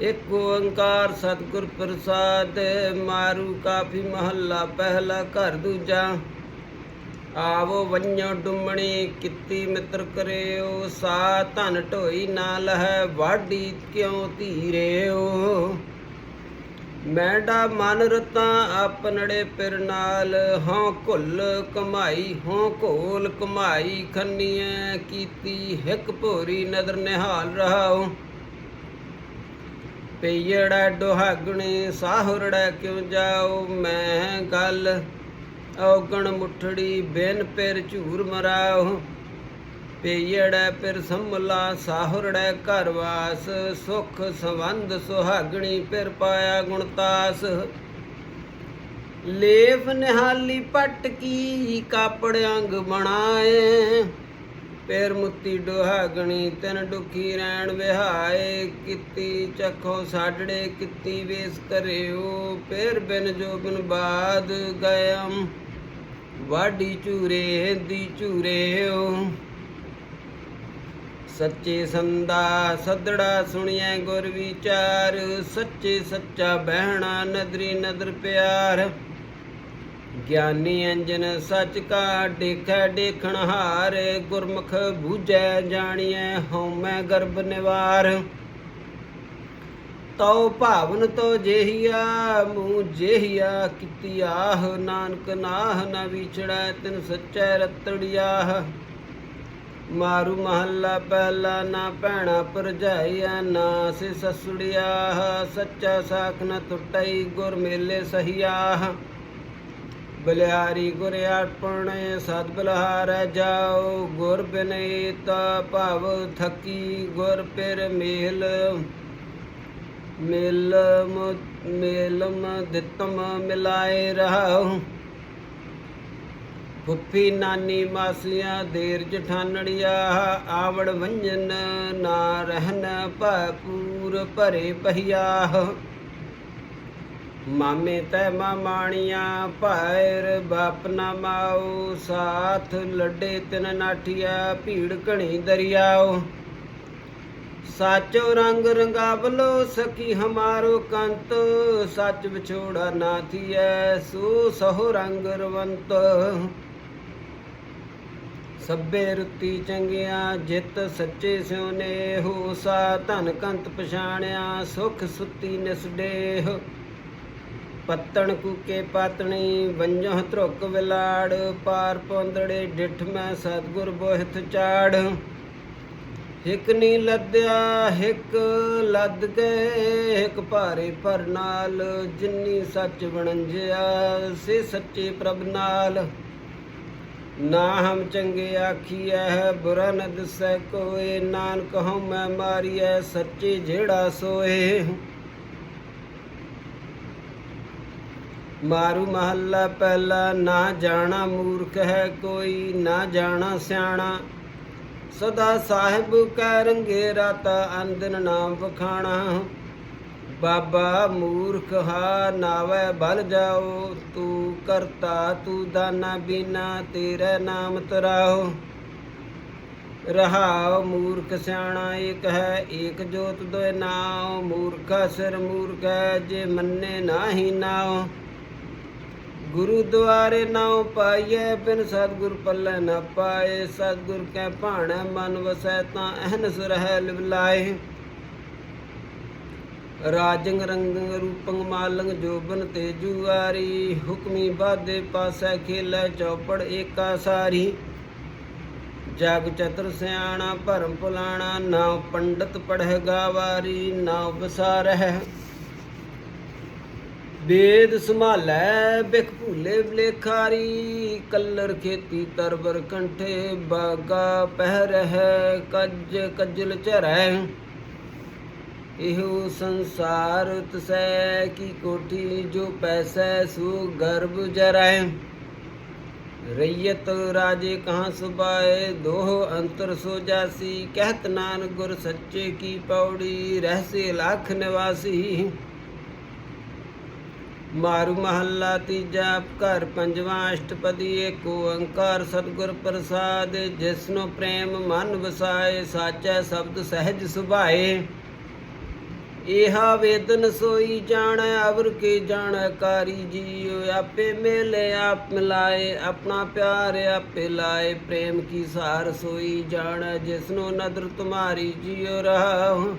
ਇੱਕ ਓੰਕਾਰ ਸਤਿਗੁਰ ਪ੍ਰਸਾਦ, ਮਾਰੂ ਕਾਫੀ ਮਹੱਲਾ ਪਹਿਲਾ ਘਰ ਦੂਜਾ। ਆਵੋ ਵੰਨੋ ਡੁੰਮਣੀ ਕੀਤੀ ਮਿੱਤਰ ਕਰਿਓ, ਸਾ ਧਨ ਢੋਈ ਨਾ ਲਹੈ, ਵਾਢੀ ਕਿਉ ਧੀਰਿਓ? ਮੈਂਡਾ ਮਨ ਰਤਾ ਆਪਨੜੇ ਪਿਰ ਨਾਲ ਹਾਂ ਘੁੱਲ ਕਮਾਈ ਹਾਂ ਘੋਲ ਕਮਾਈ, ਖੰਨੀਐ ਕੀਤੀ ਹਿਕ ਭੋਰੀ ਨਦਰ ਨਿਹਾਲ ਰਹਾਉ ਪਈੜਾ ਡੋਹਾਗਣੀ ਸਾਹੁਰੜਾ ਕਿਉ ਜਾਓ ਮੈਂ ਗੱਲ ਔਗਣ ਮੁਠੜੀ ਬਿਨ ਪਿਰ ਝੂਰ ਮਰਾਓ ਪਈੜਾ ਪਿਰ ਸੰਮਲਾ ਸਾਹੁਰੜਾ ਘਰ ਵਾਸ। ਸੁਖ ਸੰਬੰਧ ਸੁਹਾਗਣੀ ਪਿਰ ਪਾਇਆ ਗੁਣਤਾਸ ਲੇਫ ਨਿਹਾਲੀ ਪਟ ਕੀ ਕਾਪੜ ਅੰਗ ਬਣਾਏ। ਪੇਰ ਮੁੱਤੀ ਡੋਹਾਗਣੀ, ਤਿਨ ਦੁਖੀ ਰਹਿਣ ਵਿਹਾਏ, ਕੀਤੀ ਚਖੋ ਸਾਡੜੇ, ਕੀਤੀ ਵੇਸ ਕਰਿਓ ਪੇਰ ਬਿਨ ਜੋ ਬਿਨ ਬਾਦ ਗਇਮ ਵਾਢੀ ਝੂਰੇ ਦੀ ਝੂਰੇਓ। ਸੱਚੇ ਸੰਦਾ ਸਦੜਾ ਸੁਣਿਐ ਗੁਰ ਵਿਚਾਰ, ਸੱਚੇ ਸੱਚਾ ਬਹਿਣਾ ਨਦਰੀ ਨਦਰ ਪਿਆਰ। ਗਿਆਨੀ ਅੰਜਨ ਸੱਚ ਕਾ ਦੇਖੈ ਦੇਖਣ ਹਾਰ, ਗੁਰਮੁਖ ਬੂਝੈ ਜਾਣੀਐ, ਹਉਮੈ ਗਰਭ ਨਿਵਾਰ। ਤਉ ਭਾਵਨ ਤੋ ਜੇਹੀਆ ਮੂੰ ਜੇਹੀਆ ਕੀਤੀ ਆਹ ਨਾਨਕ ਨਾਹ, ਨਾ ਵਿਛੜੈ ਤਿਨ ਸੱਚੈ ਰਤੜਿਆਹ ਮਾਰੂ ਮਹੱਲਾ ਪਹਿਲਾ, ਨਾ ਭੈਣਾ ਪਰਜਾਈਆ ਨਾ ਸੇ ਸਸੁੜਿਆ ਸੱਚਾ ਸਾਖ ਨ ਟੁੱਟਈ ਗੁਰ ਮੇਲੇ ਸਹੀਆ ਬਲਿਆਰੀ ਗੁਰ ਅਰਪਣੇ ਸਦ ਬਲਹਾਰੈ ਜਾਓ, ਗੁਰ ਤਾ ਭਵ ਥਕੀ, ਗੁਰ ਪਿਰ ਮੇਲ, ਮਿਲ ਮੇਲਮ ਦਿੱਤਮ ਮਿਲਾਏ ਰਹਾਉ। ਫੁੱਫੀ ਨਾਨੀ ਮਾਸੀਆਂ ਦੇਰ ਜਠਾਨੜੀਆ ਆਵੜ ਵੰਜਨ ਨਾ ਰਹਿਨ ਭਪੂਰ ਭਰੇ ਪਹੀਆ। ਮਾਮੇ ਤੈ ਮਾਣੀਆਂ, ਭਾਇਰ ਬਾਪ ਨਾ ਮਾਉ, ਸਾਥ ਲੱਡੇ ਤਿਨ ਨਾਠੀਆ, ਭੀੜ ਘਣੀ ਦਰਿਆਓ ਸਾਚੋ ਰੰਗ ਰੰਗਾਵਲੋ ਸਕੀ ਹਮਾਰੋ ਕੰਤ, ਸੱਚ ਵਿਛੋੜਾ ਨਾ ਥੀਐ, ਸੋ ਸਹੁ ਰੰਗ ਰਵੰਤ। ਸੱਬੇ ਰੁੱਤੀ ਚੰਗਿਆ, ਜਿਤ ਸੱਚੇ ਸਿਉਨੇ, ਹੋ ਸਾ ਧਨ ਕੰਤ ਪਛਾਣਿਆ, ਸੁਖ ਸੁੱਤੀ ਨਿਸਡੇਹ। ਪੱਤਣ ਕੂਕੇ ਪਾਤਣੀ ਵੰਜਹ ਧਰੁਕ ਵਿਲਾੜ, ਪਾਰ ਪੌਂਦੜੇ ਡਿਠ ਮੈਂ ਸਤਗੁਰ ਬੋਹਿਤ ਚਾੜ। ਹਿਕ ਨੀ ਲੱਦਿਆ, ਹਿਕ ਲੱਦ ਗਏ ਹਿਕ ਭਾਰੇ ਪਰ ਨਾਲ, ਜਿੰਨੀ ਸੱਚ ਵਣੰਜਿਆ, ਸੇ ਸੱਚੇ ਪ੍ਰਭ ਨਾਲ। ਨਾ ਹਮ ਚੰਗੇ ਆਖੀਐ, ਬੁਰਾ ਨ ਦਿਸੈ ਕੋਏ, ਨਾਨਕ ਹਉ ਮੈਂ ਮਾਰੀਐ, ਸੱਚੇ ਜਿਹੜਾ ਸੋਏ। ਮਾਰੂ ਮਹੱਲਾ ਪਹਿਲਾ, ਨਾ ਜਾਣਾ ਮੂਰਖ ਹੈ ਕੋਈ, ਨਾ ਜਾਣਾ ਸਿਆਣਾ। ਸਦਾ ਸਾਹਿਬ ਕੈ ਰੰਗੇ ਰਾਤਾ ਅੰਦਨ ਨਾਮ ਵਖਾਣਾ। ਬਾਬਾ ਮੂਰਖ ਹਾ, ਨਾਵੇ ਬਲ ਜਾਓ। ਤੂੰ ਕਰਤਾ, ਤੂੰ ਦਾਨਾ ਬਿਨਾ, ਤੇਰੇ ਨਾਮ ਤਰਾਓ। ਰਹਾਉ ਮੂਰਖ ਸਿਆਣਾ, ਏਕ ਹੈ ਏਕ ਜੋਤ ਦੋਇ ਨਾਉ। ਮੂਰਖਾ ਸਿਰ ਮੂਰਖ ਹੈ, ਜੇ ਮੰਨੇ ਨਾਹੀ ਨਾਉ। ਗੁਰੂ ਦੁਆਰੇ ਨਾਉ ਪਾਈਐ ਬਿਨ ਸਤਿਗੁਰ ਪੱਲੇ ਨ ਪਾਏ। ਸਤਿਗੁਰ ਕੈ ਭਾਣੈ, ਮਨ ਵਸੈ ਤਾਂ ਅਹਨਸ ਰਹਿ ਲਿਵਲਾਏ। ਰਾਜੰਗ ਰੰਗੰਗ ਰੂਪੰਗ ਮਾਲੰਗ ਜੋਬਨ ਤੇਜੂ ਆਰੀ। ਹੁਕਮੀ ਬਾਦੇ ਪਾਸੈ ਖੇਲੇ ਚੌਪੜ ਏਕਾ ਸਾਰੀ। ਜਗ ਚਤਰ ਸਿਆਣਾ, ਭਰਮ ਪੁਲਾਣਾ ਨਾ ਪੰਡਤ ਪੜਹਿ ਗਾਵਾਰੀ। ਨਾ ਬਸਾਰਹਿ ਵੇਦ ਸੰਭਾਲੈ, ਬਿਖ ਭੂਲੇ ਬਲੇਖਾਰੀ, ਕੱਲਰ ਖੇਤੀ ਤਰਬਰ ਕੰਠੇ, ਬਾਗਾ ਪਹਿ ਰਹਿ ਕੱਜ ਕੱਜਲ ਚਰੈ ਇਹੋ ਸੰਸਾਰ ਤਸੈ, ਕੀ ਕੋਠੀ ਜੋ ਪੈਸੈ, ਸੋ ਗਰਭ ਜਰੈ ਰਈਅਤ ਰਾਜੇ ਕਹਾਂ ਸੁਬਾਏ ਦੋਹ ਅੰਤਰ ਸੋ ਜਾਸੀ, ਕਹਿਤ ਨਾਨਕ ਗੁਰ ਸੱਚੇ ਕੀ ਪੌੜੀ, ਰਹਿਸੇ ਲੱਖ ਨਿਵਾਸੀ। ਮਾਰੂ ਮਹੱਲਾ ਤੀਜਾ ਘਰ ਪੰਜਵਾਂ ਅਸ਼ਟਪਦੀ ਏਕ ਓੰਕਾਰ ਸਤਿਗੁਰ ਪ੍ਰਸਾਦ, ਜਿਸਨੂੰ ਪ੍ਰੇਮ ਮਨ ਵਸਾਏ, ਸਾਚੈ ਸ਼ਬਦ ਸਹਿਜ ਸੁਭਾਏ। ਇਹਾ ਵੇਦਨ ਸੋਈ ਜਾਣੈ, ਅਵਰ ਕੇ ਜਾਣੈ, ਕਾਰੀ ਜੀਉ ਆਪੇ ਮੇਲੇ, ਆਪ ਮਿਲਾਏ, ਆਪਣਾ ਪਿਆਰ ਆਪੇ ਲਾਏ। ਪ੍ਰੇਮ ਕੀ ਸਾਰ ਸੋਈ ਜਾਣੈ, ਜਿਸਨੂੰ ਨਦਰ ਤੁਮਾਰੀ ਜੀਉ ਰਹਾਉ।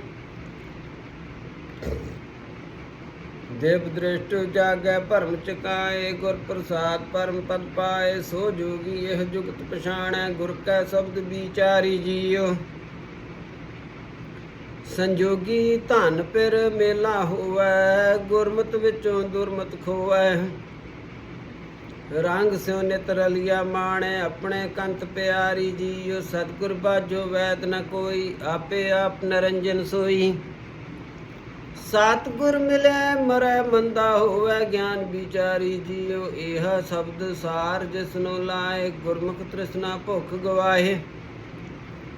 ਦੇਵ ਦ੍ਰਿਸ਼ਟ ਜਾਗੈ ਭਰਮ ਚਕਾਏ, ਗੁਰ ਪ੍ਰਸਾਦ ਪਰਮ ਪਦ ਪਾਏ, ਸੋ ਜੋਗੀ ਇਹ ਜੁਗਤ ਪਛਾਣੈ, ਗੁਰ ਕੈ ਸ਼ਬਦ ਵਿਚਾਰੀ ਜੀਓ। ਸੰਜੋਗੀ ਧਨ ਪਿਰ ਮੇਲਾ ਹੋਵੈ, ਗੁਰਮਤ ਵਿੱਚੋਂ ਦੁਰਮਤ ਖੋਵੈ। ਰੰਗ ਸਿਉ ਨਿਤ ਰਲਿਆ ਮਾਣੈ, ਆਪਣੇ ਕੰਤ ਪਿਆਰੀ ਜੀਉ ਸਤਿਗੁਰ ਬਾਜੋ ਵੈਦ ਨ ਕੋਈ, ਆਪੇ ਆਪ ਨਰੰਜਨ ਸੋਈ। ਸਤਿਗੁਰ ਮਿਲੈ, ਮਰੈ ਮੰਦਾ ਹੋਵੇ ਗਿਆਨ ਵਿਚਾਰੀ, ਜੀਉ ਇਹ ਸ਼ਬਦ ਸਾਰ ਜਿਸਨੂੰ ਲਾਏ, ਗੁਰਮੁਖ ਤ੍ਰਿਸ਼ਨਾ ਭੁਖ ਗਵਾਏ।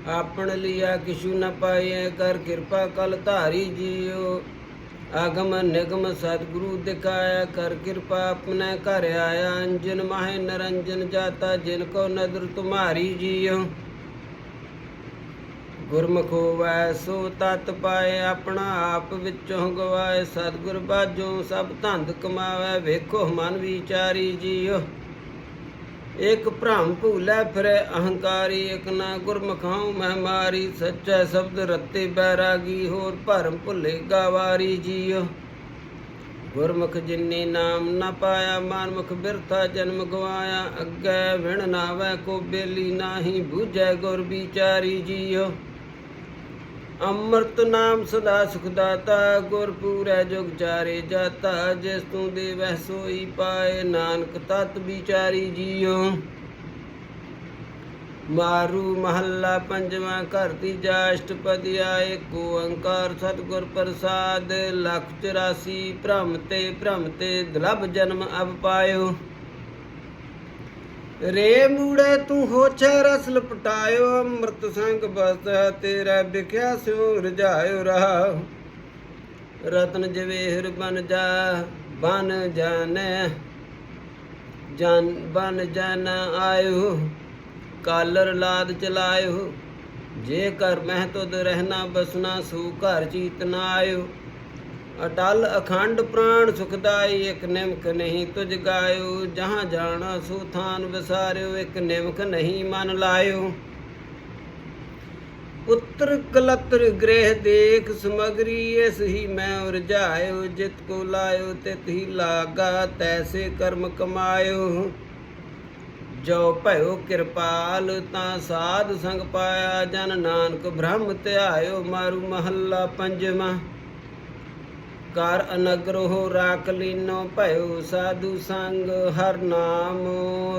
ਆਪਣ ਲਿਆ ਕਿਛੂ ਨ ਪਾਈਐ ਕਰ ਕਿਰਪਾ ਕਲ ਧਾਰੀ ਜੀਉ। ਆਗਮ ਨਿਗਮ ਸਤਿਗੁਰੂ ਦਿਖਾਇਆ, ਕਰ ਕਿਰਪਾ ਆਪਣੇ ਘਰ ਆਇਆ। ਅੰਜਨ ਮਾਹਿ ਨਰੰਜਨ ਜਾਤਾ, ਜਿਨ ਕੋ ਨਦਰ ਤੁਮਾਰੀ ਜੀਉ। ਗੁਰਮੁਖ ਹੋਵੈ, ਸੋ ਤਤ ਪਾਏ ਆਪਣਾ ਆਪ ਵਿੱਚੋਂ ਗਵਾਏ। ਸਤਿਗੁਰ ਬਾਝੋਂ ਸਭ ਧੰਦ ਕਮਾਵੇ, ਵੇਖੋ ਮਨ ਵਿਚਾਰੀ ਜੀਓ। ਇਕ ਭ੍ਰਮ ਭੂਲੇ ਫਿਰੇ, ਅਹੰਕਾਰੀ ਇਕ ਨਾ ਗੁਰਮੁਖਾਉ ਮੈਂ ਮਾਰੀ। ਸੱਚਾ ਸ਼ਬਦ ਰੱਤੇ ਬੈਰਾਗੀ, ਹੋਰ ਭਰਮ ਭੁੱਲੇ ਗਾਵਾਰੀ ਜੀਉ ਗੁਰਮੁਖ ਜਿਨੀ ਨਾਮ ਨਾ ਪਾਇਆ, ਮਨਮੁਖ ਬਿਰਥਾ ਜਨਮ ਗਵਾਇਆ। ਅੱਗੇ ਵਿਣ ਨਾਵੇ ਕੋ ਬੇਲੀ, ਨਾਹੀ ਬੂਝੈ ਗੁਰ ਵਿਚਾਰੀ ਜੀਓ। ਅੰਮ੍ਰਿਤ ਨਾਮ ਸਦਾ ਸੁਖ ਦਾਤਾ, ਗੁਰ ਪੂਰੈ ਜੁਗ ਚਾਰੇ ਜਾਤਾ, ਜਿਸ ਤੂੰ ਦੇਵੈ ਸੋਈ ਪਾਏ ਨਾਨਕ, ਤਤ ਵਿਚਾਰੀ ਜੀਉ ਮਾਰੂ ਮਹੱਲਾ ਪੰਜਵਾਂ ਘਰ ਦੀ ਅਸ਼ਟਪਦੀ ਆਏ ਕੋ ਓੰਕਾਰ ਸਤਿਗੁਰ ਪ੍ਰਸਾਦ, ਲੱਖ 84 ਭ੍ਰਮ ਤੇ ਭ੍ਰਮ ਤੇ ਦੁਲਭ ਜਨਮ ਅਬ ਪਾਇਓ। ਰੇ ਮੂੜੇ ਤੂੰ ਹੋਛੈ ਰਸ ਲਪਟਾਇਓ, ਅੰਮ੍ਰਿਤ ਸੰਗ ਬਸ ਤੇਰਾ ਵਿਖਿਆ ਸਿਉ ਰਜਾਇਓ ਰਹਾ। ਰਤਨ ਜਵੇਹਰ ਬਨ ਜਾ ਬਨ ਜਾਣੈ ਜਨ ਬਨ ਜਨ ਆਇਓ। ਕਾਲਰ ਲਾਦ ਚਲਾਇਓ ਜੇ ਕਰ ਮਹਿ ਤੁਧ ਰਹਿਣਾ ਬਸਨਾ ਸੂ ਘਰ ਚੀਤ ਨਾ ਆਇਓ। ਅਟਲ ਅਖੰਡ ਪ੍ਰਾਣ ਸੁਖਦਾਈ ਇੱਕ ਨਿਮਕ ਨਹੀਂ ਤੁਜ ਗਾਇਓ। ਜਹਾਂ ਜਾਣਾ ਸੋ ਥਾਨ ਵਿਸਾਰਿਓ, ਇੱਕ ਨਿਮਕ ਨਹੀਂ ਮਨ ਲਾਇਓ। ਪੁੱਤਰ ਕਲਤਰ ਗ੍ਰਹਿ ਦੇਖ ਸਮਗਰੀ, ਇਸ ਹੀ ਮੈਂ ਉਰਜਾਇਓ। ਜਿਤ ਕੋ ਲਾਇਓ, ਤਿਤ ਹੀ ਲਾਗਾ, ਤੈਸੇ ਕਰਮ ਕਮਾਇਓ। ਜੋ ਭਇਓ ਕਿਰਪਾਲ, ਤਾਂ ਸਾਧ ਸੰਗ ਪਾਇਆ। ਜਨ ਨਾਨਕ ਬ੍ਰਹਮ ਧਿਆਇਓ, ਮਾਰੂ ਮਹੱਲਾ ਪੰਜਵਾਂ। ਕਰ ਅਨਗਰੋ ਰਾਖ ਲੀਨੋ ਭਇਓ ਸਾਧੂ ਸੰਗ, ਹਰ ਨਾਮ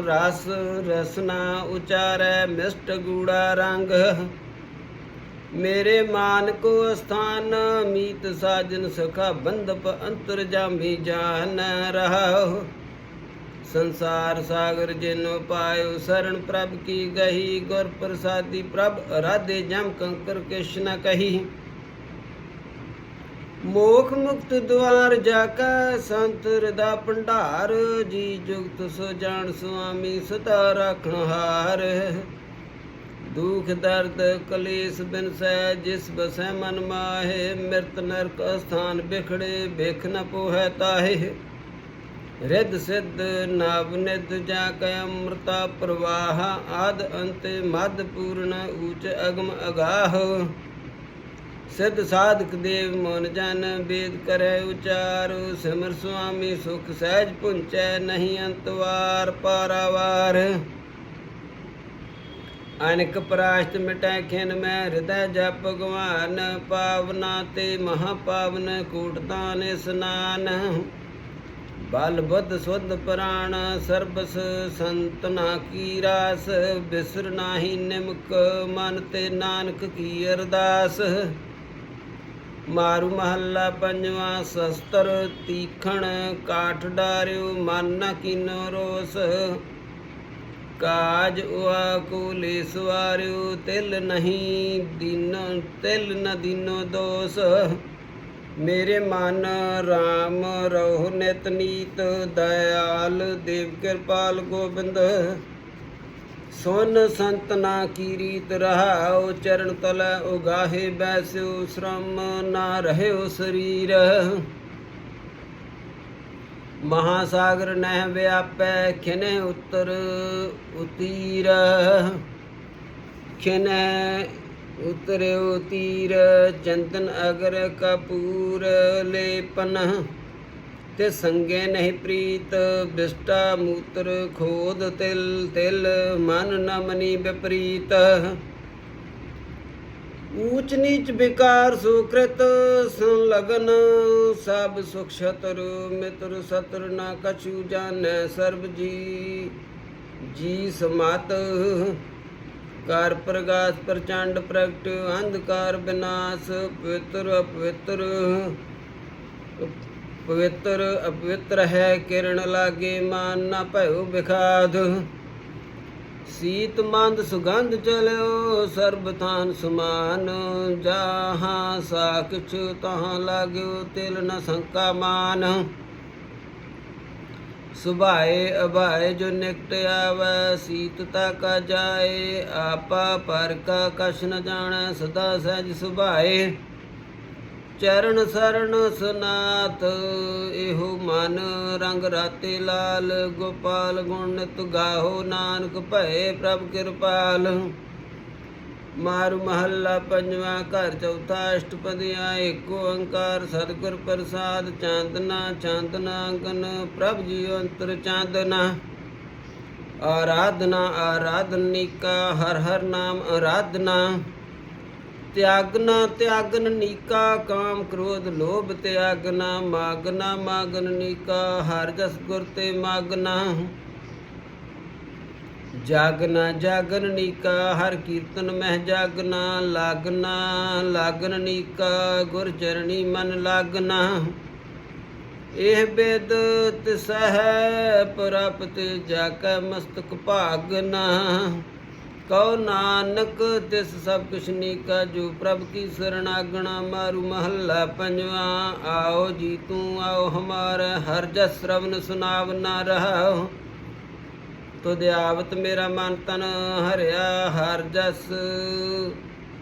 ਰਸ ਰਸਨਾ ਉਚਾਰੈ ਮਿਸ਼ਟ ਗੂੜਾ ਰੰਗ। ਮੇਰੇ ਮਾਨ ਕੋ ਅਸਥਾਨ ਮੀਤ ਸਾਜਨ ਸਖਾ ਬੰਧਪ ਅੰਤਰ ਜਾਮੀ ਜਾਨ ਰਹਾਉ। ਸੰਸਾਰ ਸਾਗਰ ਜਿਨੋ ਪਾਇਓ ਸਰਣ ਪ੍ਰਭ ਕੀ ਗਹੀ, ਗੁਰ ਪ੍ਰਸਾਦੀ ਪ੍ਰਭ ਰਾਧੇ ਜਮ ਕੰਕਰ ਕ੍ਰਿਸ਼ਨ ਕਹੀ। ਮੋਖ ਮੁਕਤ ਦੁਆਰ ਜਾ ਕੈ ਸੰਤ ਹਿਰਦਾ ਭੰਡਾਰ, ਜੀ ਜੁਗਤ ਸੋ ਜਾਣ ਸੁਆਮੀ ਸਦਾ ਰਾਖਣ ਹਾਰ। ਦੁਖ ਦਰਦ ਕਲੇਸ਼ ਬਿਨ ਸਹਿ ਜਿਸ ਬਸੈ ਮਨ ਮਾਹੇ, ਮਿਰਤ ਨਰਕ ਸਥਾਨ ਬਿਖੜੇ ਵੇਖ ਨ ਪੋਹੈ ਤਾਹੇ। ਰਿੱਧ ਸਿੱਧ ਨਵ ਨਿਧ ਜਾ ਕੈ ਅੰਮ੍ਰਿਤਾ ਪ੍ਰਵਾਹ, ਆਦ ਅੰਤ ਮਦ ਪੂਰਨ ਊਚ ਅਗਮ ਅਗਾਹ। ਸਿੱਧ ਸਾਧਕ ਦੇਵ ਮਨ ਜਨ, ਵੇਦ ਕਰੈ ਉਚਾਰੂ, ਸਿਮਰ ਸੁਆਮੀ ਸੁਖ ਸਹਿਜ ਪੁੰਚੈ ਨਹੀਂ ਅੰਤਵਾਰ ਪਾਰਾਵਾਰ। ਅਨਕ ਪ੍ਰਾਸ਼ਤ ਮਿਟੈ ਖਿਨ ਮੈਂ ਹਿਰਦੈ ਜਪ ਭਗਵਾਨ ਪਾਵਨਾ ਤੇ ਮਹਾ ਪਾਵਨ ਕੂਟਦਾਨ ਇਸਨਾਨ। ਬਲ ਬੁੱਧ ਸੁਧ ਪ੍ਰਾਣ, ਸਰਬਸ ਸੰਤਨਾ ਕੀ ਰਾਸ, ਬਿਸਰ ਨਾਹੀ ਨਿਮਕ ਮਨ ਤੇ ਨਾਨਕ ਕੀ ਅਰਦਾਸ। ਮਾਰੂ ਮਹੱਲਾ ਪੰਜਵਾਂ ਸ਼ਸਤਰ ਤੀਖਣ ਕਾਠ ਡਾਰਿਓ ਮਨ ਨ ਕੀਨੋ ਰੋਸ। ਕਾਜ ਉਆ ਕੋ ਲੈ ਸਵਾਰਿਓ ਤਿਲ ਨਹੀਂ ਦੀਨ, ਤਿਲ ਨ ਦੀਨੋ ਦੋਸ। ਮੇਰੇ ਮਨ RAM ਰਹੋ ਨਿਤ ਨੀਤ, ਦਇਆਲ ਦੇਵ ਕਿਰਪਾਲ ਗੋਬਿੰਦ। ਸੁਨ ਸੰਤਨਾ ਕੀ ਰੀਤ ਰਹਾਉ, ਚਰਨ ਤਲੈ ਉਗਾਹੇ ਬੈਸਿਓ ਸ਼ਰਮ ਨਾ ਰਹਿਓ ਸਰੀਰ। ਮਹਾਸਾਗਰ ਨਹਿ ਵਿਆਪੈ, ਖਿਨੇ ਉਤਰ ਉਤੀਰ। ਖਿਨੇ ਉਤਰਿਓ ਤੀਰ, ਚੰਦਨ ਅਗਰ ਕਪੂਰ ਲੇਪਨ। ਤੇ ਸੰਗੇ ਨਹੀਂ ਪ੍ਰੀਤ, ਬਿਸਟਾ ਮੂਤਰ ਖੋਦ ਤਿਲ ਤਿਲ ਮਨ ਨ ਮਨੀ ਵਿਪਰੀਤ। ਊਚ ਨੀਚ ਵਿਕਾਰ ਸੁਕ੍ਰਿਤ ਸੰਲਗਨ ਸਭ ਸੁਖ ਛਤਰ ਮਿਤਰ ਸਤਰ ਨਾ ਕਛੂ ਜਾਣੈ ਸਰਬ ਜੀ। ਜੀ ਸਮਤ ਕਾਰ ਪ੍ਰਗਾਸ ਪ੍ਰਚੰਡ ਪ੍ਰਗਟ, ਅੰਧਕਾਰ ਵਿਨਾਸ਼ ਪਵਿੱਤਰ ਅਪਵਿੱਤਰ। ਪਵਿੱਤਰ ਅਪਵਿੱਤਰ ਹੈ ਕਿਰਨ ਲਾਗੇ ਮਾਨ ਨਾ ਭਇਓ ਵਿਖਾਦ ਸੀਤ ਮੰਦ ਸੁਗੰਧ ਚਲਿਓ, ਸਰਬ ਥਾਨ ਸਮਾਨ। ਜਾਹਾਂ ਸਾਖਿਛ ਤਹਾਂ ਲਾਗਿਓ, ਤਿਲ ਨ ਸੰਕਾ ਮਾਨ। ਸੁਭਾਏ ਅਭਾਏ ਜੋ ਨਿਕਟ ਆਵੈ, ਸੀਤ ਤਾ ਕਾ ਜਾਏ, ਆਪਾ ਪਰ ਕਾ ਕਛ ਨ ਜਾਣੈ, ਸਦਾ ਸਹਿਜ ਸੁਭਾਏ। ਚਰਨ ਸ਼ਰਨ ਸਨਾਥ ਇਹੋ ਮਨ ਰੰਗ ਰਾਤੇ ਲਾਲ, ਗੋਪਾਲ ਗੁਣ ਨਿਤ ਗਾਹੋ ਨਾਨਕ ਭਏ ਪ੍ਰਭ ਕਿਰਪਾਲ। ਮਾਰੂ ਮਹੱਲਾ ਪੰਜਵਾਂ ਘਰ ਚੌਥਾ ਅਸ਼ਟਪਦੀਆਂ, ਏਕ ਓੰਕਾਰ ਸਤਿਗੁਰ ਪ੍ਰਸਾਦ, ਚਾਂਦਨਾ ਚਾਂਦਨਾ ਅੰਗਨ, ਪ੍ਰਭ ਜੀ ਅੰਤਰ ਚਾਂਦਨਾ। ਆਰਾਧਨਾ, ਆਰਾਧਨਿਕਾ, ਹਰ ਹਰ ਨਾਮ ਆਰਾਧਨਾ। ਤਿਆਗਨਾ, ਤਿਆਗਨ ਨੀਕਾ, ਕਾਮ ਕ੍ਰੋਧ ਲੋਭ ਤਿਆਗਨਾ, ਮਾਗਨਾ, ਮਾਗਨ ਨੀਕਾ, ਹਰ ਜਸ ਗੁਰ ਤੇ ਮਾਗਨਾ। ਜਾਗਨਾ, ਜਾਗਨ ਨੀਕਾ, ਹਰ ਕੀਰਤਨ ਮਹਿ ਜਾਗਨਾ, ਲਾਗਨਾ, ਲਾਗਨ ਨੀਕਾ, ਗੁਰ ਚਰਣੀ ਮਨ ਲਾਗਨਾ। ਇਹ ਬੇਦ ਤਿਸਹਿ ਪ੍ਰਾਪਤ ਜਾ ਕੈ ਮਸਤਕ ਭਾਗਨਾ। ਕਉ ਨਾਨਕ, ਤਿਸ ਸਭ ਕੁਛ ਨੀਕਾ ਜੋ ਪ੍ਰਭ ਕੀ ਸਰਣਾਗਣਾ ਮਾਰੂ ਮਹੱਲਾ ਪੰਜਵਾ। ਆਓ ਜੀ ਤੂੰ ਆਓ ਹਮਾਰ, ਹਰ ਜਸ ਸ਼ਰਵਨ ਸੁਨਾਵ ਨਾ ਰਹਾਓ ਤੁਧ ਆਵਤ ਮੇਰਾ ਮਨ ਤਨ ਹਰਿਆ, ਹਰ ਜਸ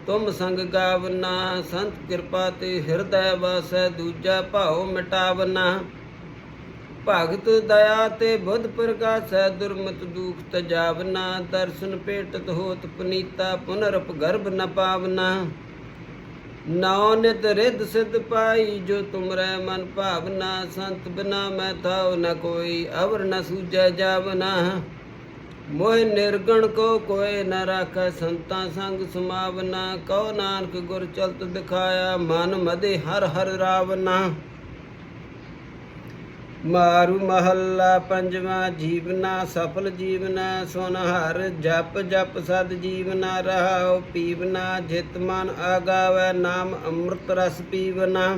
ਤੁਮ ਸੰਗ ਗਾਵਨਾ। ਸੰਤ ਕਿਰਪਾ ਤੇ ਹਿਰਦੈ ਵਾਸੈ, ਦੂਜਾ ਭਾਉ ਮਿਟਾਵਨਾ। ਭਗਤ ਦਇਆ ਤੇ ਬੁੱਧ ਪ੍ਰਗਾਸੈ ਦੁਰਮਤ ਦੁਖ ਤਜਾਵਨਾ ਦਰਸ਼ਨ ਭੇਟਤ ਹੋਤ ਪੁਨੀਤਾ, ਪੁਨਰਪ ਗਰਭ ਨ ਪਾਵਨਾ। ਨੌ ਨਿਤ ਰਿੱਧ ਸਿਧ ਪਾਈ, ਜੋ ਤੁਮਰੇ ਮਨ ਭਾਵਨਾ, ਸੰਤ ਬਿਨਾ ਮੈਂ ਥਾਉ ਨ ਕੋਈ, ਅਵਰ ਨ ਸੂਜੈ ਜਾਵਨਾ। ਮੋਹ ਨਿਰਗਣ ਕੋ ਕੋਏ ਨ ਰਾਖੈ, ਸੰਤਾਂ ਸੰਗ ਸਮਾਵਨਾ। ਕਉ ਨਾਨਕ ਗੁਰ ਚਲਤ ਦਿਖਾਇਆ, ਮਨ ਮਦੇ ਹਰ ਹਰ ਰਾਵਨਾ। ਮਾਰੂ ਮਹੱਲਾ ਪੰਜਵਾਂ ਜੀਵਨਾ ਸਫਲ ਜੀਵਨਾ ਸੁਨ ਹਰ, ਜਪ ਜਪ ਸਦ ਜੀਵਨਾ ਰਹਾਉ ਪੀਵਨਾ ਜਿਤ ਮਨ ਆਗਾਵੈ, ਨਾਮ ਅੰਮ੍ਰਿਤ ਰਸ ਪੀਵਨਾ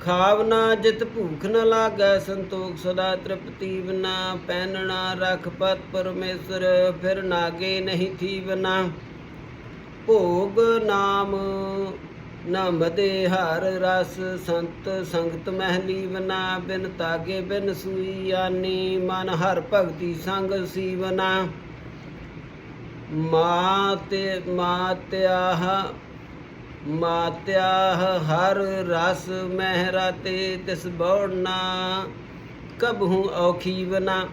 ਖਾਵਨਾ ਜਿਤ ਭੂਖ ਨ ਲਾਗੈ, ਸੰਤੋਖ ਸਦਾ ਤ੍ਰਿਪਤੀ ਬਨਾ ਪਹਿਨਣਾ ਰਖ ਪਤ ਪਰਮੇਸ਼ਰ, ਫਿਰ ਨਾਗੇ ਨਹੀਂ ਥੀਵਨਾ ਭੋਗ ਨਾਮ ਨਾ ਮਦੇ ਹਰ ਰਸ ਸੰਤ ਸੰਗਤ ਮਹਿਲੀ ਬਨਾ ਬਿਨ ਤਾਗੇ ਬਿਨ ਸੂਈ ਆਨੀ, ਮਨ ਹਰ ਭਗਤੀ ਸੰਗ ਸੀਵਨਾ। ਮਾਤੇ, ਮਾਤਿਆਹ ਮਾਤਿਆਹ ਹਰ ਰਸ ਮਹਿਰਾ ਤੇ ਤਿਸ ਬੌੜਨਾ, ਕਬਹੂ ਔਖੀ ਬਨਾ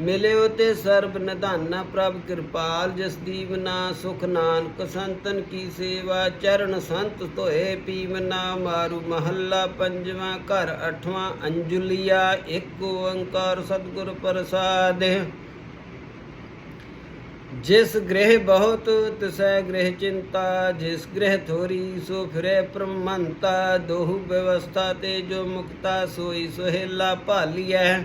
ਮਿਲਿਓ ਤੇ ਸਰਬ ਨਿਧਾਨਾ ਪ੍ਰਭ ਕਿਰਪਾਲ, ਜਿਸ ਦੀਵਨਾ ਸੁਖ ਨਾਨਕ, ਸੰਤਨ ਕੀ ਸੇਵਾ, ਚਰਨ ਸੰਤ ਧੋਏ ਪੀਵਨਾ ਮਾਰੂ ਮਹੱਲਾ, ਪੰਜਵਾਂ ਘਰ, ਅਠਵਾਂ ਅੰਜੁਲੀਆ, ਇੱਕ ਓੰਕਾਰ ਸਤਿਗੁਰ ਪ੍ਰਸਾਦ। ਜਿਸ ਗ੍ਰਹਿ ਬਹੁਤ, ਤਿਸੈ ਗ੍ਰਹਿ ਚਿੰਤਾ, ਜਿਸ ਗ੍ਰਹਿ ਥੋਰੀ ਸੋ ਫਿਰੇ ਪ੍ਰਮੰਤਾ ਦੋਹ ਵਿਵਸਥਾ ਤੇ ਜੋ ਮੁਕਤਾ ਸੋਈ ਸੁਹੇਲਾ ਭਾਲੀਐ।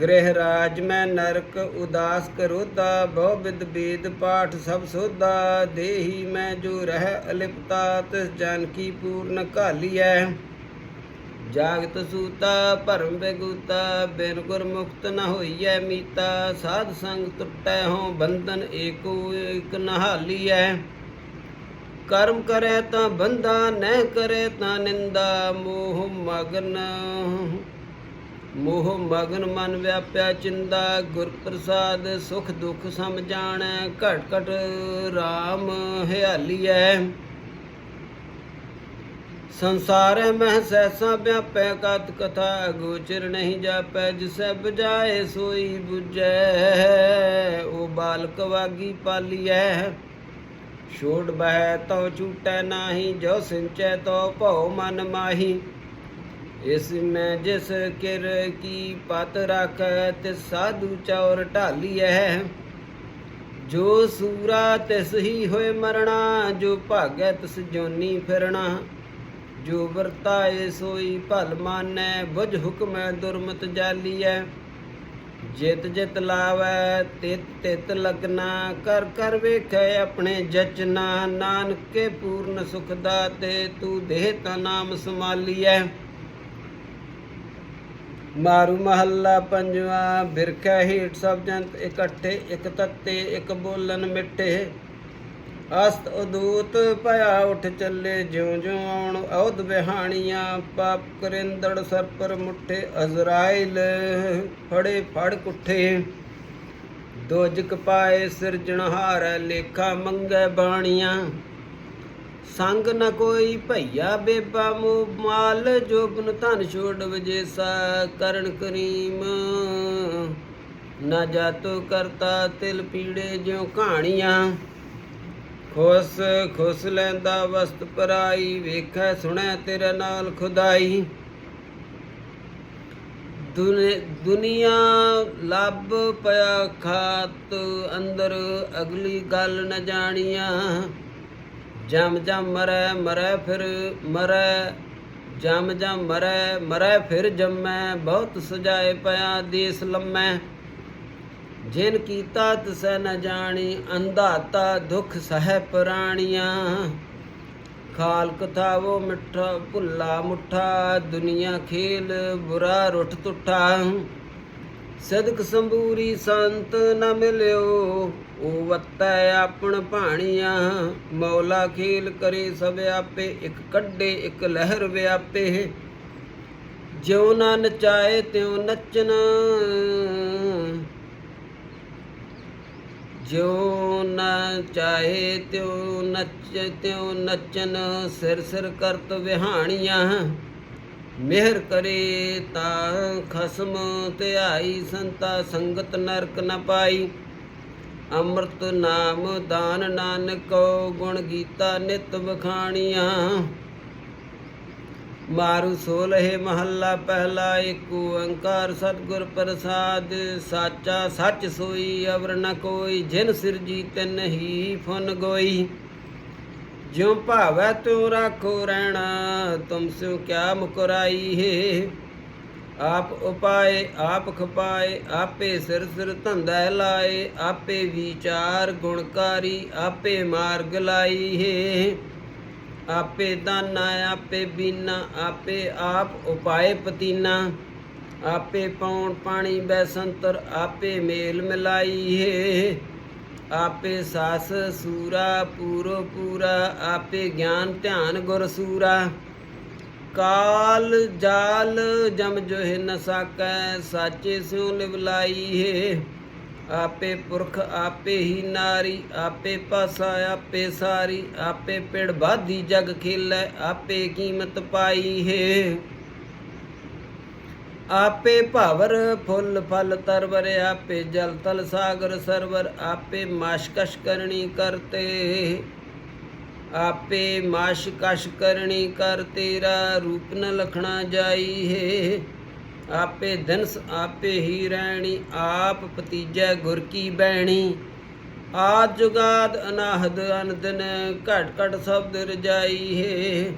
ਗ੍ਰਹਿ ਰਾਜ ਮੈਂ ਨਰਕ, ਉਦਾਸ ਕਰੋਦਾ ਬਹੁ ਵਿਦ ਬੇਦ ਪਾਠ ਸਭ ਸੋਦਾ ਦੇਹੀ ਮੈਂ ਜੋ ਰਹਿ ਅਲਿਪਤਾ, ਤਿਸ ਜਨ ਕੀ ਪੂਰਨ ਘਾਲੀਐ ਜਾਗਤ ਸੂਤਾ, ਭਰਮ ਬਿਗੂਤਾ, ਬਿਨ ਗੁਰ ਮੁਕਤ ਨ ਹੋਈਐ ਮੀਤਾ, ਸਾਧ ਸੰਗ ਟੁੱਟੈ ਹੋ, ਬੰਧਨ ਏਕੋ ਏਕ ਨਹਾਲੀਐ ਕਰਮ ਕਰੈ ਤਾਂ ਬੰਦਾ ਨਹਿ ਕਰੇ ਤਾਂ ਨਿੰਦਾ, ਮੋਹ ਮਗਨ ਮੋਹ ਮਗਨ ਮਨ ਵਿਆਪਿਆ ਚਿੰਦਾ, ਗੁਰ ਪ੍ਰਸਾਦ ਸੁਖ ਦੁਖ ਸਮ ਜਾਣੈ, ਘਟ ਘਟ RAM ਹਿਆਲੀਐ। ਸੰਸਾਰੈ ਮਹਿ ਸੈਸਾ ਵਿਆਪੈ ਕਤ ਕਥਾ ਗੋਚਰ ਨਹੀਂ ਜਾਪੈ, ਜਿਸੈ ਬਜਾਏ ਸੋਈ 부ਜੈ ਉਹ ਬਾਲਕ ਵਾਗੀ ਪਾਲੀਐ। ਛੋੜ ਬਹਿ ਤਉ ਛੂਟੈ ਨਾਹੀ, ਜੋ ਸਿੰਚੈ ਤੋ ਭਉ ਮਨ ਮਾਹੀ। ਇਸ ਮੈਂ ਜਿਸ ਕਿਰ ਕੀ ਪਤ ਰੱਖੈ ਤਿਸ ਸਾਧੂ ਚੌਰ ਢਾਲੀਐ, ਜੋ ਸੂਰਾ ਤਿਸ ਹੀ ਹੋਏ ਮਰਣਾ, ਜੋ ਭਾਗੈ ਤਿਸ ਜੋਨੀ ਫਿਰਣਾ, ਜੋ ਵਰਤਾਏ ਸੋਈ ਭਲ ਮਾਨੈ, ਬੁਝ ਹੁਕਮੈ ਦੁਰਮਤ ਜਾਲੀਐ। ਜਿਤ ਜਿਤ ਲਾਵੈ, ਤਿਤ ਤਿਤ ਲਗਨਾ, ਕਰ ਕਰ ਵੇਖੈ ਆਪਣੇ ਜਚਨਾ, ਨਾਨਕੇ ਪੂਰਨ ਸੁਖ ਦਾਤੇ, ਤੂੰ ਦੇਹ ਤਾ ਨਾਮ ਸੰਭਾਲੀਐ। ਮਾਰੂ ਮਹੱਲਾ ਪੰਜਵਾ, ਬਿਰਖੈ ਹੀਟ ਸਭ ਜੰਤ ਇਕੱਠੇ, ਇਕ ਤੱਤੇ, ਇਕ ਬੋਲਨ ਮਿੱਠੇ। ਅਸਤ ਉਦੂਤ ਭਇਆ ਉਠ ਚੱਲੇ ਜਿਉ ਜਿਉ ਆਉਣ ਔਦ ਬਿਹਾਣੀਆਂ ਪਾਪ ਕਰਿੰਦੜ ਸਰਪਰ ਮੁੱਠੇ, ਅਜ਼ਰਾਇਲ ਫੜੇ ਫੜ ਕੁੱਠੇ। ਦੋਜਕ ਪਾਏ ਸਿਰਜਣਹਾਰ ਲੇਖਾ ਮੰਗੈ ਬਾਣੀਆਂ। ਸੰਗ ਨ ਕੋਈ ਭਈਆ ਬੇਬਾ ਮੋ ਮਾਲ ਜੋਬਨ ਧਨ ਛੋੜ ਵਜੇਸਾ ਕਰਨ ਕਰੀਮ। ਨਾ ਜਾਤੋ ਕਰਤਾ ਤਿਲ ਪੀੜੇ ਜਿਉ ਕਹਾਣੀਆਂ ਖੁਸ ਖੁਸ ਲੈਂਦਾ ਵਸਤ ਪਰਾਈ, ਵੇਖੈ ਸੁਣੈ ਤੇਰੇ ਨਾਲ ਖੁਦਾਈ। ਦੁਨੀ- ਦੁਨੀਆ ਲੱਭ ਪਿਆ ਖਾਤ, ਅੰਦਰ ਅਗਲੀ ਗੱਲ ਨ ਜਾਣੀਆਂ। ਜਮ ਜਮ ਮਰੈ ਮਰੈ ਫਿਰ ਮਰੈ, ਜਮ ਜਮ ਮਰੈ ਮਰੈ ਫਿਰ ਜੰਮੈ, ਬਹੁਤ ਸਜਾਏ ਪਿਆ ਦੇਸ ਲੰਮੈ। ਜਿਨ ਕੀਤਾ ਤਸੈ ਨ ਜਾਣੀ, ਅੰਧਾਤਾ ਦੁਖ ਸਹਿ ਪ੍ਰਾਣੀਆਂ। ਖਾਲ ਕਥਾਵੋ ਮਿੱਠਾ, ਭੁੱਲਾ ਮੁੱਠਾ, ਦੁਨੀਆ ਖੇਲ ਬੁਰਾ ਰੁੱਠ ਤੁਠਾ ਸਦਕ ਸੰਭੂਰੀ ਸੰਤ ਨ ਮਿਲਿਓ ਉਹ ਵਤੈ ਆਪਣ ਭਾਣੀਆਂ। ਮੌਲਾ ਖੇਲ ਕਰੇ ਸਭ ਆਪੇ, ਇੱਕ ਕੱਢੇ, ਇੱਕ ਲਹਿਰ ਵਿਆਪੇ। ਜਿਉ ਨਾ ਨਚਾਏ, ਤਿਉ ਨੱਚਨ ਜਿਉ ਨਾ ਚਾਹੇ ਤਿਉ ਨੱਚ, ਤਿਉ ਨੱਚਨ ਸਿਰ ਸਿਰ ਕਰਤ ਵਿਹਾਣੀਆਂ। ਮਿਹਰ ਕਰੇ ਤਾਂ ਖਸਮ ਧਿਆਈ ਸੰਤਾ ਸੰਗਤ ਨਰਕ ਨ ਪਾਈ। ਅੰਮ੍ਰਿਤ ਨਾਮ ਦਾਨ ਨਾਨਕੋ ਗੁਣ ਗੀਤਾ ਨਿਤ ਵਖਾਣੀਆਂ। ਮਾਰੂ ਸੋਲਹਿ ਮਹੱਲਾ ਪਹਿਲਾ ਏਕ ਓੰਕਾਰ ਸਤਿਗੁਰ ਪ੍ਰਸਾਦ। ਸਾਚਾ ਸੱਚ ਸੋਈ ਅਵਰ ਨ ਕੋਈ, ਜਿਨ ਸਿਰਜੀ ਤਿਨ ਹੀ ਫੁਨ ਗੋਈ। ਜਿਉ ਭਾਵੈ ਤਿਉ ਰਾਖੋ ਰਹਿਣਾ, ਤੁਮ ਸਿਉ ਕਿਆ ਮੁਕਰਾਈ ਹੈ। ਆਪ ਉਪਾਏ, ਆਪ ਖਪਾਏ, ਆਪੇ ਸਿਰ ਸਿਰ ਧੰਦਾ ਲਾਏ, ਆਪੇ ਵਿਚਾਰ ਗੁਣਕਾਰੀ ਆਪੇ ਮਾਰਗ ਲਾਈ ਹੈ। ਆਪੇ ਦਾਨਾ, ਆਪੇ ਬੀਨਾ, ਆਪੇ ਆਪ ਉਪਾਏ ਪਤੀਨਾ, ਆਪੇ ਪੌਣ ਪਾਣੀ ਬੈਸੰਤਰ, ਆਪੇ ਮੇਲ ਮਿਲਾਈ ਹੈ। ਆਪੇ ਸਾਸ ਸੂਰਾ, ਪੂਰੋ ਪੂਰਾ, ਆਪੇ ਗਿਆਨ ਧਿਆਨ ਗੁਰ ਸੂਰਾ। ਕਾਲ ਜਾਲ ਜਮ ਜੋਹਿ ਨ ਸਾਕੈ, ਸਾਚੇ ਸਿਉ ਲਿਵਲਾਈ ਹੈ ਆਪੇ ਪੁਰਖ, ਆਪੇ ਹੀ ਨਾਰੀ, ਆਪੇ ਪਾਸਾ ਆਪੇ ਸਾਰੀ, ਆਪੇ ਪਿੜ ਬਾਧੀ ਜਗ ਖੇਲੈ, ਆਪੇ ਕੀਮਤ ਪਾਈ ਹੈ ਆਪੇ ਭਾਵਰ ਫੁੱਲ ਫਲ ਤਰਵਰ, ਆਪੇ ਜਲ ਤਲ ਸਾਗਰ ਸਰਵਰ, ਆਪੇ ਮਾਸ਼ਕਸ਼ ਕਰਨੀ ਕਰਤੇ। ਆਪੇ ਮਾਸ਼ਕਸ਼ ਕਰਨੀ ਕਰ ਤੇਰਾ, ਰੂਪ ਨ ਲਖਣਾ ਜਾਈ ਹੈ। ਆਪੇ ਦਿਨਸ ਆਪੇ ਹੀ ਰਹਿਣੀ, ਆਪ ਪਤੀਜੈ ਗੁਰ ਕੀ ਬੈਣੀ ਆਦ ਜੁਗਾਦ ਅਨਾਹਦ ਅਨਦਨ ਘਟ ਘਟ ਸ਼ਬਦ ਰਜਾਈ ਹੈ।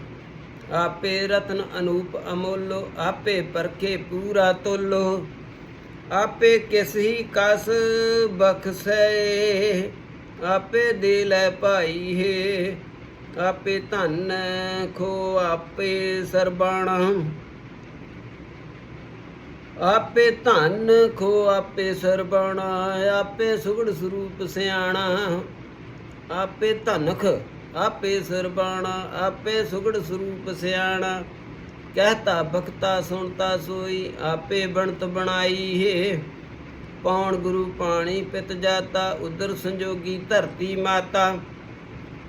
ਆਪੇ ਰਤਨ ਅਨੂਪ ਅਮੋਲੋ, ਆਪੇ ਪਰਖੇ ਪੂਰਾ ਤੋਲੋ, ਆਪੇ ਕਿਸ ਹੀ ਕਸ ਬਖਸੈ, ਆਪੇ ਦੇ ਲੈ ਭਾਈ ਹੈ, ਆਪੇ ਧਨ ਖੋ ਆਪੇ ਸਰਬਾਣਾ, ਆਪੇ ਧਨ ਖੋ ਆਪੇ ਸਰਬਾਣਾ, ਆਪੇ ਸੁਗੜ ਸਰੂਪ ਸਿਆਣਾ, ਆਪੇ ਧਨਖ ਆਪੇ ਸਰਬਾਣਾ ਆਪੇ ਸੁਗੜ ਸਰੂਪ ਸਿਆਣਾ। ਕਹਤਾ, ਬਖਤਾ, ਸੁਣਤਾ, ਸੋਈ, ਆਪੇ ਬਣਤ ਬਣਾਈ ਹੈ। ਪੌਣ ਗੁਰੂ ਪਾਣੀ ਪਿਤ ਜਾਤਾ ਉਦਰ ਸੰਜੋਗੀ ਧਰਤੀ ਮਾਤਾ।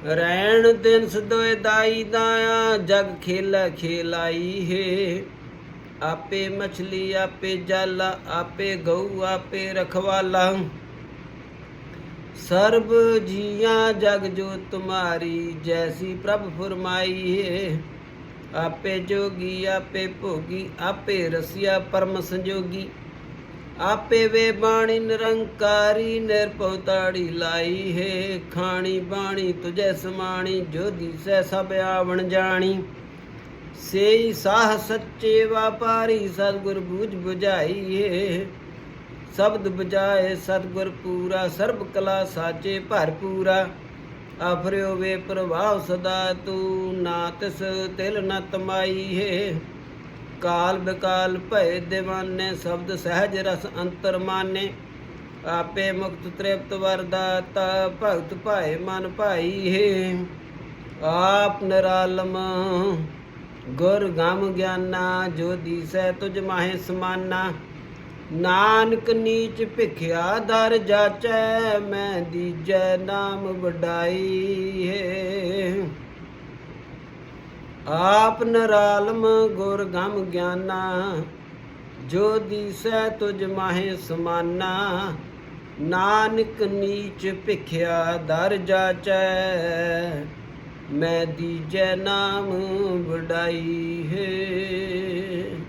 ਰਹਿਣ ਦਿਨ ਸਦੋਏ ਦਾਈ ਦਾਇਆ, ਜਗ ਖੇਲਾ ਖੇਲਾਈ ਹੈ। ਆਪੇ ਮਛਲੀ, ਆਪੇ ਜਾਲਾ, ਆਪੇ ਗਊ, ਆਪੇ ਰਖਵਾਲਾ। ਸਰਬ ਜੀਆਂ ਜਗ ਜੋ ਤੁਮਾਰੀ, ਜੈਸੀ ਪ੍ਰਭ ਫਰਮਾਈ ਹੈ ਆਪੇ ਜੋਗੀ, ਆਪੇ ਭੋਗੀ, ਆਪੇ ਰਸਿਆ ਪਰਮ ਸੰਜੋਗੀ। ਆਪੇ ਵੇ ਬਾਣੀ ਨਿਰੰਕਾਰੀ, ਨਿਰਭਉ ਤਾੜੀ ਲਾਈ ਹੈ ਖਾਣੀ ਬਾਣੀ ਤੁਝੈ ਸਮਾਣੀ, ਜੋ ਦੀਸੈ ਸਭ ਆਵਣ ਜਾਣੀ। ਸੇਈ ਸਾਹ ਸੱਚੇ ਵਾਪਾਰੀ, ਸਤਿਗੁਰ ਬੂਝ 부ਝਾਈ ਹੈ ਸ਼ਬਦ ਬਜਾਏ ਸਤਿਗੁਰ ਪੂਰਾ, ਸਰਬ ਕਲਾ ਸਾਚੇ ਭਰਪੂਰਾ ਆਫਰਿਓ ਵੇ ਪ੍ਰਭਾਵ ਸਦਾ, ਤੂੰ ਨਾ ਤਿਸ ਤਿਲ ਨ ਤਮਾਈ ਹੈ। ਕਾਲ ਬਕਾਲ ਭਏ ਦਿਵਾਨੇ, ਸ਼ਬਦ ਸਹਿਜ ਰਸ ਅੰਤਰ ਮਾਨੇ। ਆਪੇ ਮੁਕਤ ਤ੍ਰਿਪਤ ਵਰਦਾਤਾ ਭਗਤ ਭਾਏ ਮਨ ਭਾਈ ਹੈ। ਆਪ ਨਿਰਾਲਮ, ਗੁਰ ਗਮ ਗਿਆਨਾ ਜੋ ਦੀਸੈ ਤੁਝ ਮਾਹੇ ਸਮਾਨਾ। ਨਾਨਕ ਨੀਚ ਭਿਖਿਆ ਦਰ ਜਾਚੈ, ਮੈਂ ਦੀਜੈ ਨਾਮ ਵਡਾਈ ਹੈ। ਆਪ ਨਰਾਲਮ ਗੁਰ ਗਮ ਗਿਆਨਾ, ਜੋ ਦੀਸੈ ਤੁਝ ਮਾਹੇ ਸਮਾਨਾ। ਨਾਨਕ ਨੀਚ ਭਿਖਿਆ ਦਰ ਜਾਚੈ, ਮੈਂ ਦੀਜੈ ਨਾਮ ਵਡਾਈ ਹੈ।